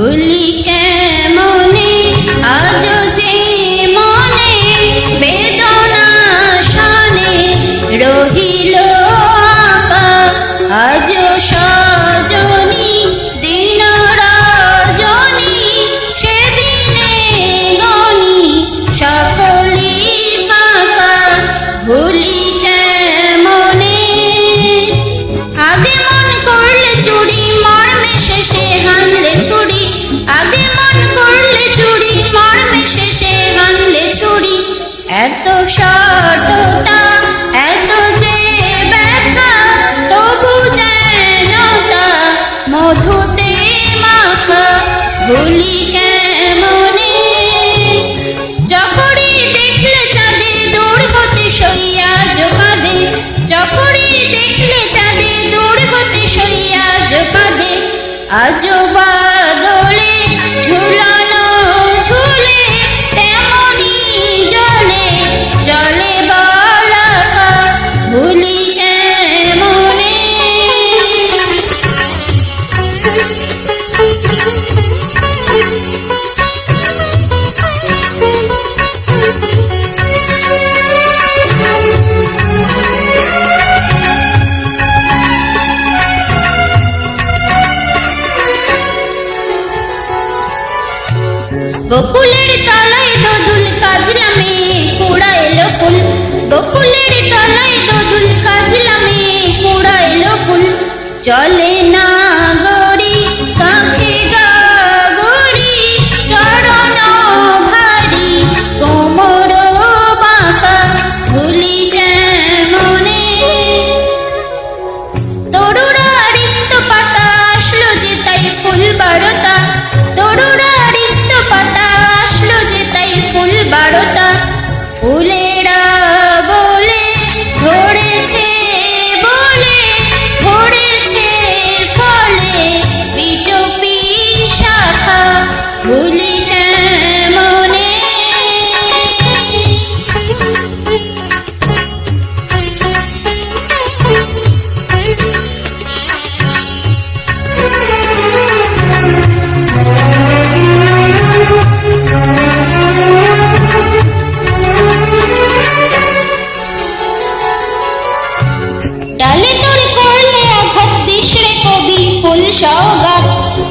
ভুলি কেমনে? আজ যে মনে বেদনা শানে রহিল আঁকা, আজ সজনী, দিন রজনী সে দিনে গনি সকলি ফাঁকা। ভুলি কেমনে? আগে মন করলে চুরি মধুতে মাখা বলি কেমনে? চকরি দেখলে চাঁদে দূর হতে সইয়া জোকাদে চকরি দেখলে চাঁদে দূর হতে সইয়া জোকাদে আজ বকুলের তলায় দোদুল কাজলামে কুড়া এলো ফুল। বকুলের তলায় দোদুল কাজলামে কুড়া এলো ফুল। চলে না গড়ি কাঁখে ফুল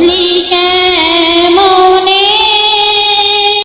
feliz.